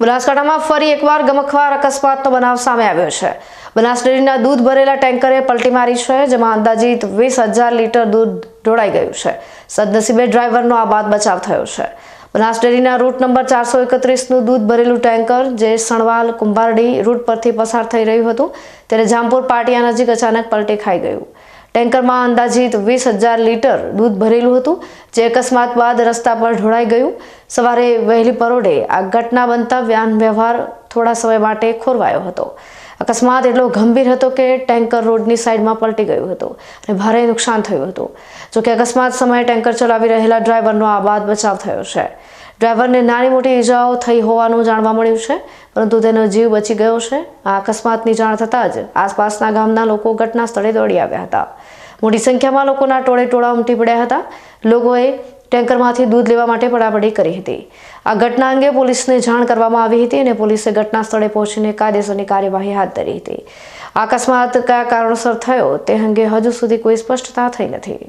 બનાસકાંઠામાં ફરી એકવાર ગમખવાર અકસ્માતનો બનાવ સામે આવ્યો છે. બનાસ ડેરીના દૂધ ભરેલા ટેન્કરે પલટી મારી છે, જેમાં અંદાજિત વીસ હજાર લીટર દૂધ ઢોળાઈ ગયું છે. સદનસીબે ડ્રાઈવરનો આ બાદ બચાવ થયો છે. બનાસ ડેરીના રૂટ નંબર ચારસો એકત્રીસનું દૂધ ભરેલું ટેન્કર, જે સણવાલ, કુંભારડી રૂટ પરથી પસાર થઈ રહ્યું હતું, ત્યારે જામપુર પાટિયા નજીક અચાનક પલટી ખાઈ ગયું. ટેન્કરમાં અંદાજિત વીસ હજાર લીટર દૂધ ભરેલું હતું, જે અકસ્માત બાદ રસ્તા પર ઢોળાઈ ગયું. સવારે વહેલી પરોઢે આ ઘટના બનતા વ્યાન વ્યવહાર થોડા સમય માટે ખોરવાયો હતો. અકસ્માત એટલો ગંભીર હતો કે ટેન્કર રોડની સાઈડમાં પલટી ગયું હતું અને ભારે નુકસાન થયું હતું. જોકે અકસ્માત સમયે ટેન્કર ચલાવી રહેલા ડ્રાઈવરનો આ બાદ બચાવ થયો છે. ડ્રાઈવરને નાની મોટી ઈજાઓ થઈ હોવાનું જાણવા મળ્યું છે, પરંતુ તેનો જીવ બચી ગયો છે. આ અકસ્માતની જાણ થતાં જ આસપાસના ગામના લોકો ઘટના સ્થળે દોડી આવ્યા હતા. મોટી સંખ્યામાં લોકોના ટોળે ટોળા ઉમટી પડ્યા હતા. લોકોએ ટેન્કરમાંથી દૂધ લેવા માટે પડાપડી કરી હતી. આ ઘટના અંગે પોલીસને જાણ કરવામાં આવી હતી અને પોલીસે ઘટના સ્થળે પહોંચીને કાયદેસરની કાર્યવાહી હાથ ધરી હતી. અકસ્માત કયા કારણોસર થયો તે અંગે હજુ સુધી કોઈ સ્પષ્ટતા થઈ નથી.